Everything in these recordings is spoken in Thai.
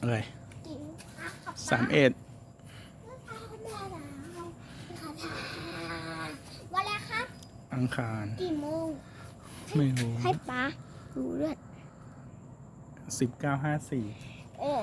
อะไรกินข้าวกับสามเอ็ดข้าวแม่ดาวข้าวทาวันแล้วครับ อังคาร กี่โมง ไม่รู้ให้ป้าดูด้วยสิบเก้าห้าสี่เออ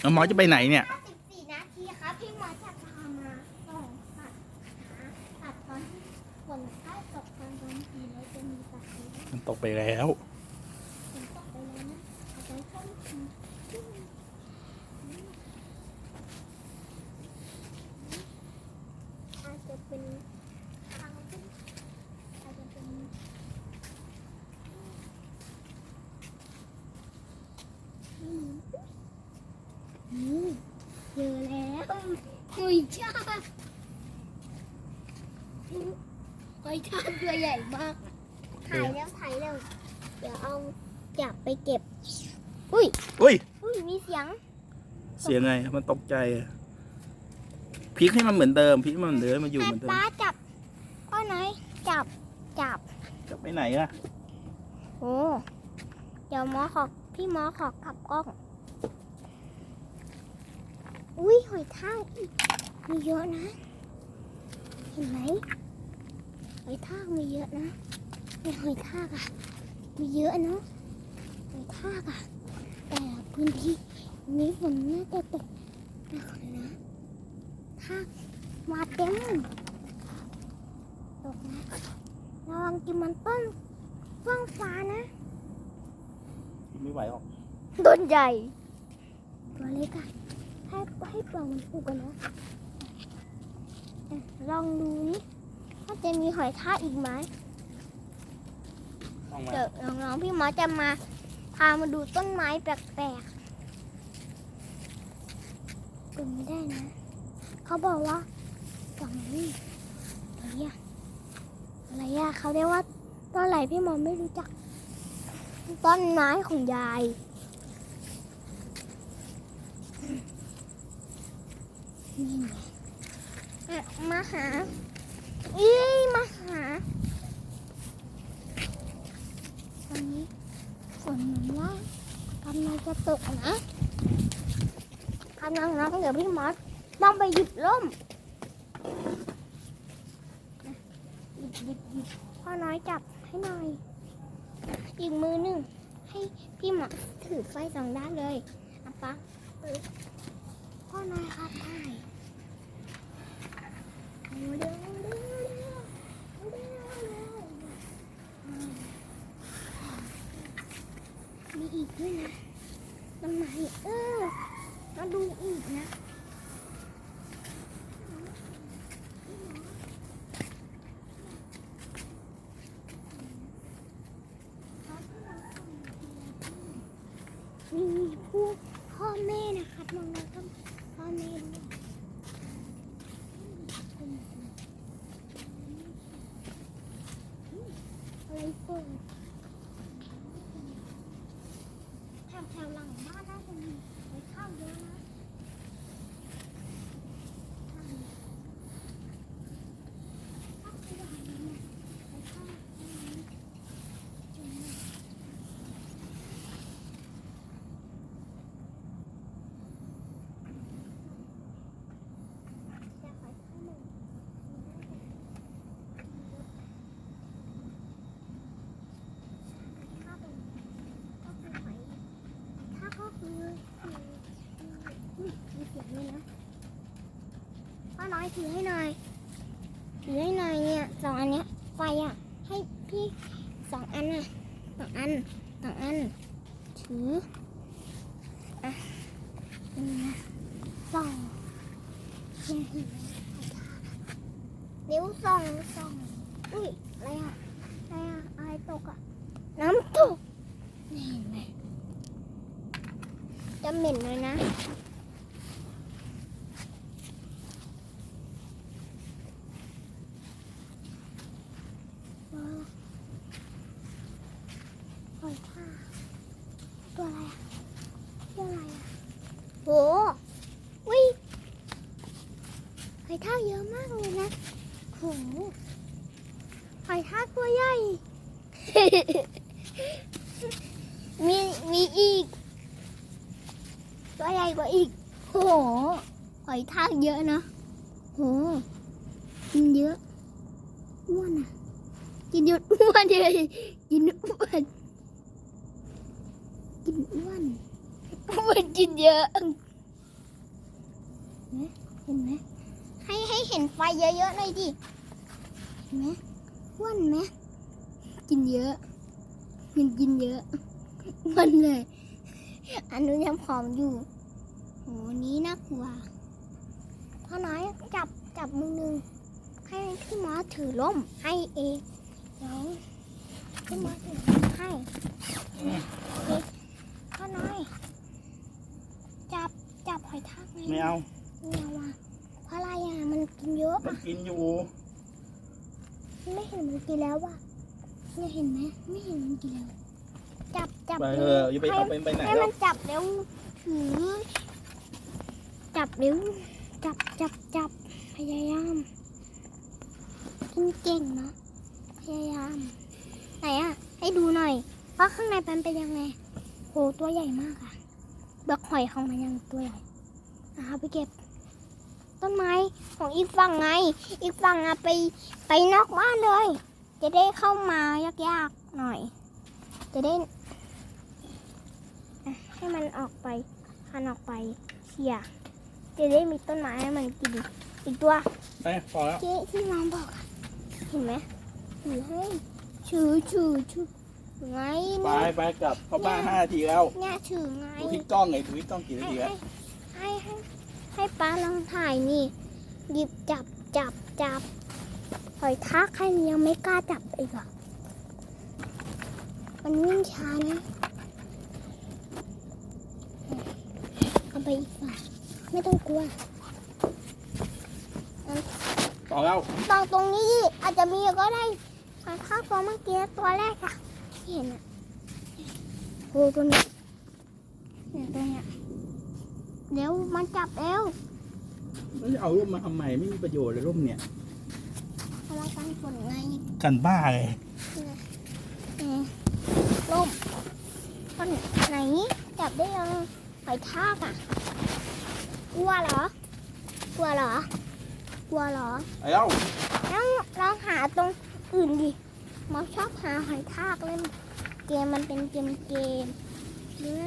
แล้วหมอจะไปไหนเนี่ย54นาทีครับพี่หมอจะพามาส่งตัดหาตัดตอนที่ฝนใกล้ตกตอนกลางคืนแล้วจะมีตัดนี้มันตกไปแล้ว ฝนตกไปแล้วนะเอาไปต้นคืนอาจจะเป็นทางที่อาจจะเป็นอืมอืม เจอแล้วหุยชาหอยทากตัวใหญ่มากอะถ่ายแล้วถ่ายแล้ว เดี๋ยวเอาจับไปเก็บ อุ้ย อุ้ย อุ้ย มีเสียง เสียงไง มันตกใจอะพลิกให้มันเหมือนเดิมพลิกให้มันเหมือนเดิมมาอยู่ให้เหมือนเดิมป้าจับก็ไหนจับจับจะไปไหนอะโอ้ เดี๋ยวหมอขอ พี่หมอขอกลับกล้อง อุ้ยหอยทากอีกมีเยอะนะ เห็นไหมหอยทากมีเยอะนะในหอยทากอะมีเยอะเนาะหอยทากอะแต่พื้นที่นี้ฝนน่าจะตกหนักเลยนะทากมาเต็มตกนะระวังกินมันต้นฟ้องฟ้านะ ไม่ไหวหรอกต้นใหญ่ตัวเล็กอะ ให้ให้เปลือกมันผูกกันนะอะลองดูนี่ว่าจะมีหอยทากอีกไหมต้องมาเดี๋ยวน้องๆพี่หมอจะมาพามาดูต้นไม้แปลกๆเป็นไม่ได้นะ เขาบอกว่าฝั่งนี้อะไรอะอะไรอะเขาเรียกว่าต้นอะไรพี่หมอไม่รู้จัก ต้นไม้ของยาย นี่ไงอะ มาหาอีมาหาตอนนี้ฝนมือนว่ากำลังจะตกนะกำลังน้องเดี๋ยวพี่มอสต้องไปหยิบร่มหยิบหยิบหยิบพ่อน้อยจับให้หน่อยอีกมือหนึ่งให้พี่หมอถือไฟสองด้านเลยอะปะ พ่อน้อยครับถ่ายเร็วเร็วเร็วเร็วเร็วเร็วมีอีกด้วยนะต้นไม้เออมาดูอีกนะ มีผู้พ่อแม่นะครับน้องๆก็พ่อแม่ด้วยอะไรเปิด แถวแถวหลังบ้านน่าจะมีไปเข้าเยอะนะเข้าไปได้นะไปเข้าจุ่มจะขอเข้าหนึ่งเข้าไปก็คือหอย ถ้าก็คือคือ มีเสียงเลยนะป้าน้อยถือให้หน่อยถือให้หน่อยเนี่ยสองอันเนี้ยไฟอะ ให้พี่สองอันน่ะสองอันสองอันถืออะนี่นะสองเนี่ยเห็นไหมนิ้วสองสองอุ้ยอะไรอะอะไรอะอะไรตกอะน้ำตกนี่เห็นไหมจะเหม็นเลยนะว้าวหอยทากตัวอะไรอะตัวอะไรอะโหวิหอยทากเยอะมากเลยนะโหหอยทากตัวใหญ่ มีอีก ตัวใหญ่กว่าอีก โหหอยทากเยอะนะ โหกินเยอะอ้วนอะ กินเยอะอ้วนเลยกินอ้วน กินอ้วนอ้วนกินเยอะ เห็นไหมให้ให้เห็นไฟเยอะๆหน่อยดิ เห็นไหมอ้วนไหมกินเยอะกินกินเยอะ อ้วนเลย อันนู้นยังผอมอยู่โหนี้น่ากลัวพ่อน้อยจับจับมือหนึ่งให้พี่หมอถือล่มให้เองเดี๋ยวพี่หมอถือล่มให้โอเคพ่อน้อยจับจับหอยทากไหมไม่เอาไม่เอาอะเพราะอะไรอะมันกินเยอะมันอะกินอยู่ ไม่เห็นมันกินแล้วว่ะเนี่ยเห็นไหมไม่เห็นมันกินแล้วจับ จับไปเอร็อวอย่าไปให้เอาไปไปไหนให้แล้มัวนจับเร็วถือจับเร็วจับจับจับพยายามกินเก่งเนาะพยายาม ไหนอะ ให้ดูหน่อยว่าข้างในมันเป็นยังไงโหตัวใหญ่มากอะดอกหอยของมันยังตัวใหญ่นะคะไปเก็บ ต้นไม้ของอีกฝั่งไง อีกฝั่งอะไปไปนอกบ้านเลย จะได้เข้ามายากๆหน่อย จะได้อะ ให้มันออกไปพันออกไปเขี่ยจะได้มีต้นไม้ให้มันกินอีกตัวไปพอแล้วที่ที่น้องบอกอะเห็นไหมถือให้ถือถือถือไงไปเนี่ย ไปกลับเข้าบ้านห้านาทีแล้วเนี่ยถือไง ดูที่กล้องไงดูที่กล้องกี่นาให้ทีแล้วให้ให้ให้ให้ป้าลองถ่ายนี่ หยิบจับจับจับหอยทากแค่นี้ยังไม่กล้าจับอีกเหรอมันวิ่งช้านะเอา ไปอีกฝั่งไม่ต้องกลัวต่อแล้วตรงตรงนี้ดิอาจจะมีก็ได้หอยทากตัวเมื่อกี้ตัวแรกอะที่เห็นอะโอ้ตัวนี้เนี่ยตัวเนี้ยเดี๋ยวมันจับเอวแล้วจะเอาร่มมาทำไมไม่มีประโยชน์เลยร่มเนี่ยกำลังกันฝนไงกันบ้าเลยเออล่มต้นไหนจับได้ยัง หอยทากอะ กลัวเหรอ กลัวเหรอ กลัวเหรอ ไอ้เอ้าลองลองหาตรงอื่นดิหมอชอบหาหอยทากเล่น เกมมันเป็นเกมเกมเนื้อ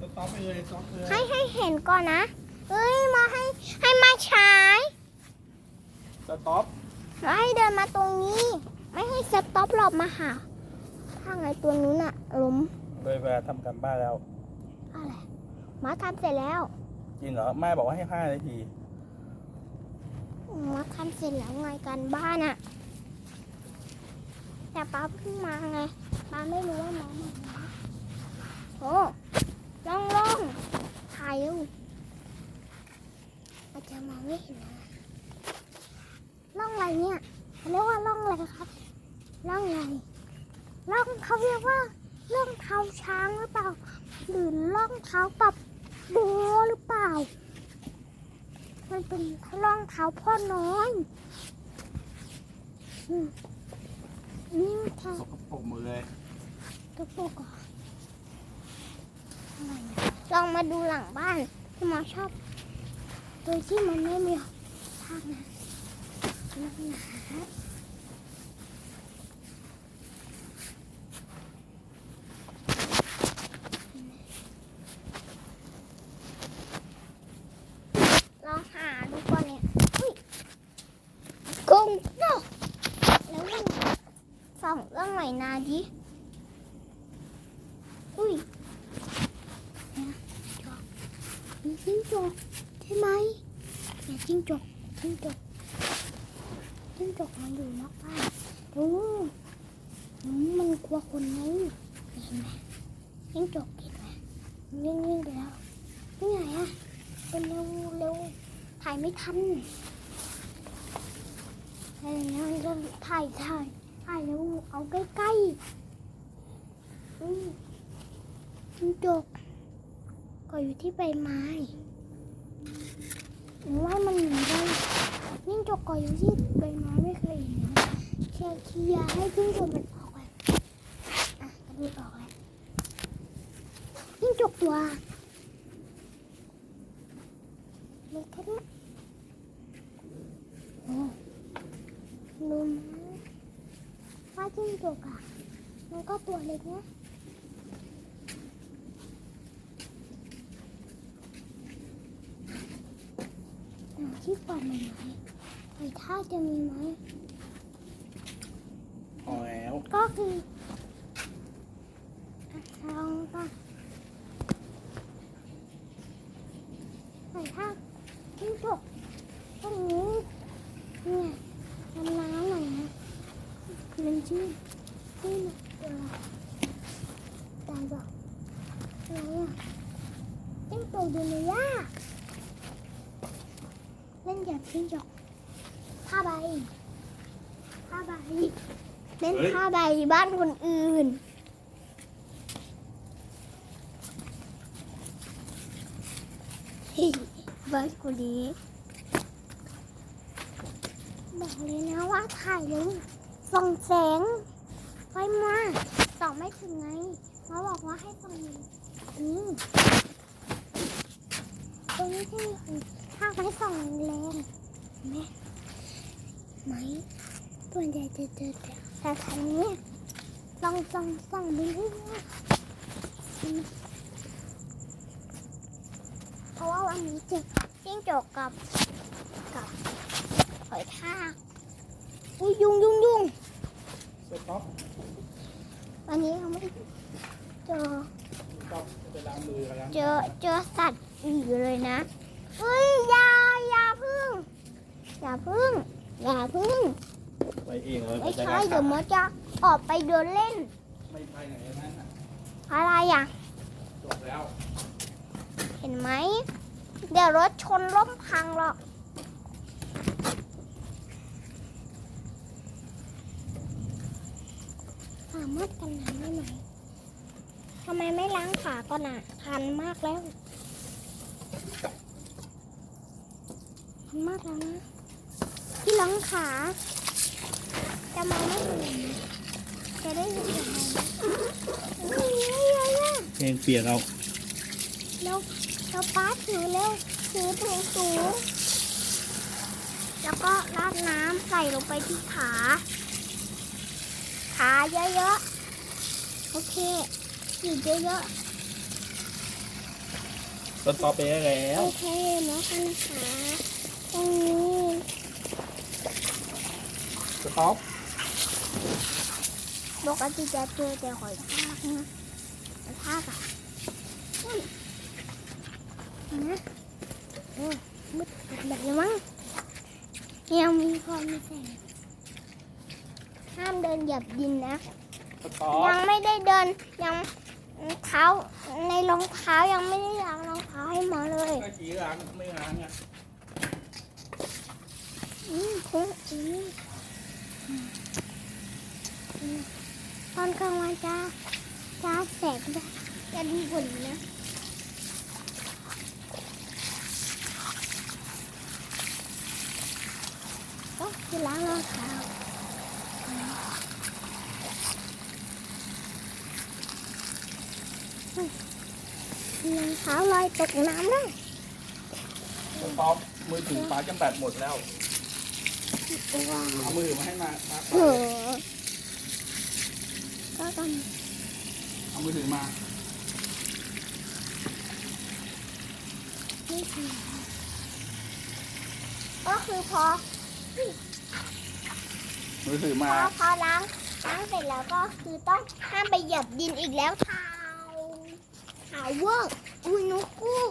สต็อปไปเลยสต็อปเลยให้ให้เห็นก่อนนะ เอ้ยมาให้ให้มาฉายสต็อปแล้วให้เดินมาตรงนี้ ไม่ให้สต็อปหลบมาหาถ้าไงตัวนู้นอะล้มเลยเวลาทำกันบ้านแล้วอะไรห มาทำเสร็จแล้วจริงเหรอแม่บอกว่าให้ห้านาทีหมาทำเสร็จแล้วไงกันบ้านอะแต่ป้าเพิ่งมาไงป้าไม่รู้ว่าน้องมาโอ้ลองลองถ่ายดูอาจจะมองไม่เห็นนะล่องอะไรเนี่ยเขาเรียกว่าล่องอะไรครับล่องอะไรล่องเขาเรียกว่าล่องเท้าช้างหรือเปล่าหรือล่องเท้าปับ โบหรือเปล่า มันเป็นรองเท้าพ่อน้อยอืมนี่มันเท้าสกปรกหมดเลยตัวโปกเหรออะไรอะลองมาดูหลังบ้านที่หมอชอบตัวที่มันไม่มีทางนะนักหนาลองหาดูก่อนเนี่ยอุ้ย งเนาะแล้วนี่ส่องเรื่องใหม่นาดิอุ้ยเนี่ยจอกมีจิ้งจกใช่ไหมเนี่จิ้งจกจิ้งจกจิ้งจกมันอยู่นอกบ้านดูมันกลัวคนไงเห็นไหมจิ้งจกเห็นไหมมันวิ่งวิ่งไปแล้วนี่ไงอะเป็นเร็วเร็วถ่ายไม่ทัน แล้วก็ถ่ายถ่ายถ่ายแล้วเอาใกล้ๆอืมจกก็อยู่ที่ใบไม้หรือว่ามันหนีได้นิ่งจกก็อยู่ที่ใบไม้ไม่เคยเห็นแค่เคลียร์ให้ยิ่งจกมันออกไปอะมันออกแล้วยิ่งจกตัวเล็กแค่นี้โอ้ จิ้งจกอะมันก็ตัวเล็กนะหาที่ปลอดมันไหมไอ้ท่าจะมีไหม พอแล้ว ก็คืออะลองก่อนไอ้ท่าจิ้งจกตรงนี้เนี่ยทำน้ำหน่อยนะมันชื่อชื่อตัวตายบอกอะไรอะจิ้งจกอยู่ในหญ้าเล่นแบบ จิ้งจกผ้าใบผ้าใบเล่นผ้าใบบ้านคนอื่น บ้านคนนี้บอกเลยนะว่าถ่ายเลยส่องแสงไฟมาส่องไม่ถึงไงเขาบอกว่าให้ส่องนี่ตรงนี้ที่มีถ้าไม่ส่องแรงเห็น ไหมไหมตัวใหญ่เจอเจอแต่ทางนี้ลองส่องส่องดูให้ด้วยอืมเพราะว่าวันนี้เจอจิ้งจกกับกับหอยทากอุ้ยยุงยุงยุงสต็อปวันนี้เขาไม่เจอสต็อปไปล้างมือกันเจอเจอสัตว์อีกเลยนะเฮ้ยอย่าอย่าพึ่ง อย่าพึ่ง อย่าพึ่ง ไปเองเลยไม่ใช่เดี๋ยวมดจะออกไปเดินเล่น ไม่ไปไหนทั้งนั้นน่ะอะไรอะ จบแล้ว เห็นไหม เดี๋ยวรถชนล้มพังหรอก สามารถกันน้ำได้ไหมทำไมไม่ล้างขาก่อนอะ ทันมากแล้ว ทันมากแล้วนะ ที่ล้างขา จะมองไม่เห็นจะได้ยินเสียงไหมเฮ้ยเฮ้ยเฮ้ยเฮ้ยเพลงเปียกเอาแล้วแล้วป้าถือเร็วถือถุงสูงแล้วก็ราดน้ำใส่ลงไปที่ขา ขาเยอะๆ โอเคฉีดเยอะสต็อปไปได้แล้ๆวโอเคหมอคันขาตรงนี้ สต็อปปกติจะเจอแต่หอยทากนะหอยทากอะอุ้ยเห็นะโอ้ยมืดแบบนี้มั้งยังมีความมีแสงห้ามเดินเหยียบดินนะสต็อยัปงไม่ได้เดินยังเท้าในรองเท้ายังไม่ได้ล้างรองเท้าให้หมอเลยเมื่อกี้ล้างไม่ล้างอะอืมคุ้มอืมอืม ตอนกลางวันจะจะแสงจะดีกว่านี้นะก็คือล้างรองเท้าอืมรองเท้าลอยตกน้ำแล้วสต็อปมือถือป้าจำแบตหมดแล้ว เอามือมาให้มามาโอ้ก็กันเอามือถือมาไม่ถึงก็คือพอมือถือพมา อพอล้างล้างเสร็จแล้วก็คือต้องห้ามไปเหยียบดินอีกแล้วเท้าเท้าเวอร์อุ้ยนุกกู้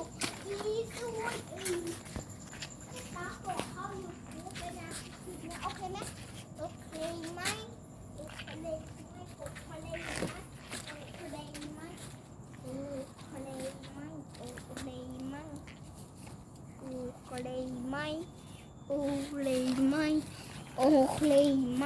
ดีสวยอืมตาโกเข้ายูทูบไปนะ คลิปนี้โอเคไหมโอเคไหมโอเคไหมโอเคไหมโอเคไหมโอเคไหมโอเคไหมโอเคไหมโอเคไหมโอเคไหม